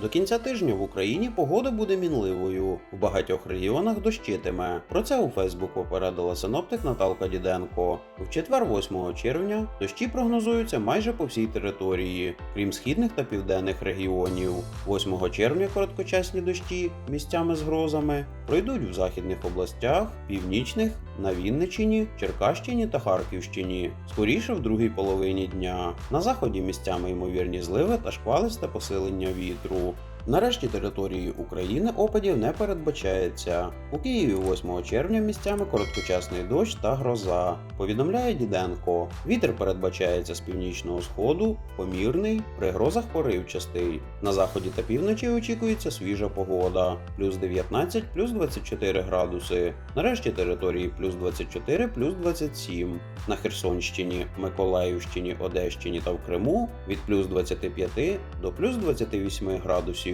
До кінця тижня в Україні погода буде мінливою. В багатьох регіонах дощитиме. Про це у Фейсбук попередила синоптик Наталка Діденко. В четвер, 8 червня, дощі прогнозуються майже по всій території, крім східних та південних регіонів. 8 червня короткочасні дощі місцями з грозами пройдуть в західних областях, північних, на Вінниччині, Черкащині та Харківщині. Скоріше в другій половині дня. На заході місцями ймовірні зливи та шквалисте посилення вітру. Нарешті території України опадів не передбачається. У Києві 8 червня місцями короткочасний дощ та гроза. Повідомляє Діденко. Вітер передбачається з північного сходу, помірний, при грозах поривчастий. На заході та півночі очікується свіжа погода, плюс 19, плюс 24 градуси. Нарешті території плюс 24, плюс 27. На Херсонщині, Миколаївщині, Одещині та в Криму від плюс 25 до плюс 28 градусів.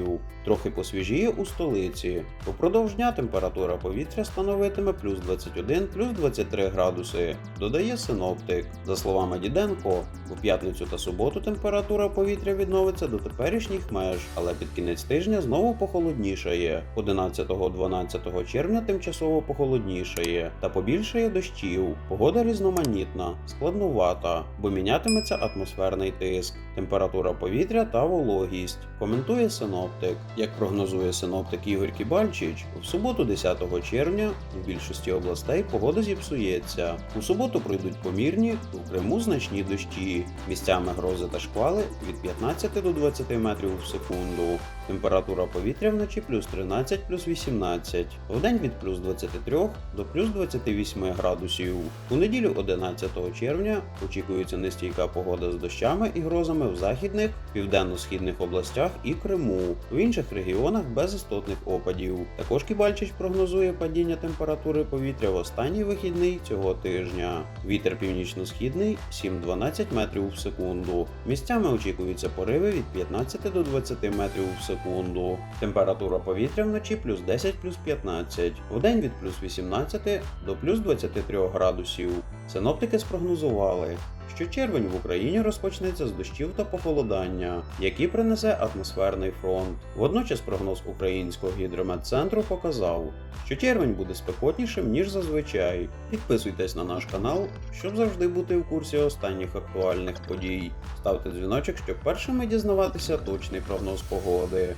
Трохи посвіжіє у столиці. Упродовж дня температура повітря становитиме плюс 21, плюс 23 градуси, додає синоптик. За словами Діденко, у п'ятницю та суботу температура повітря відновиться до теперішніх меж, але під кінець тижня знову похолоднішає. 11-12 червня тимчасово похолоднішає та побільшає дощів. Погода різноманітна, складнувата, бо мінятиметься атмосферний тиск, температура повітря та вологість. Коментує синоптик. Як прогнозує синоптик Ігор Кібальчич, в суботу 10 червня в більшості областей погода зіпсується. У суботу пройдуть помірні, в Криму значні дощі, місцями грози та шквали від 15 до 20 метрів в секунду. Температура повітря вночі плюс 13 плюс 18, вдень від плюс 23 до плюс 28 градусів. У неділю 11 червня очікується нестійка погода з дощами і грозами в західних, південно-східних областях і Криму. В інших регіонах без істотних опадів. Також Кібальчич прогнозує падіння температури повітря в останній вихідний цього тижня. Вітер північно-східний 7-12 метрів в секунду. Місцями очікуються пориви від 15 до 20 метрів в секунду. Температура повітря вночі плюс 10 плюс 15, вдень від плюс 18 до плюс 23 градусів. Синоптики спрогнозували, що червень в Україні розпочнеться з дощів та похолодання, які принесе атмосферний фронт. Водночас прогноз українського гідрометцентру показав, що червень буде спекотнішим ніж зазвичай. Підписуйтесь на наш канал, щоб завжди бути в курсі останніх актуальних подій. Ставте дзвіночок, щоб першими дізнаватися точний прогноз погоди.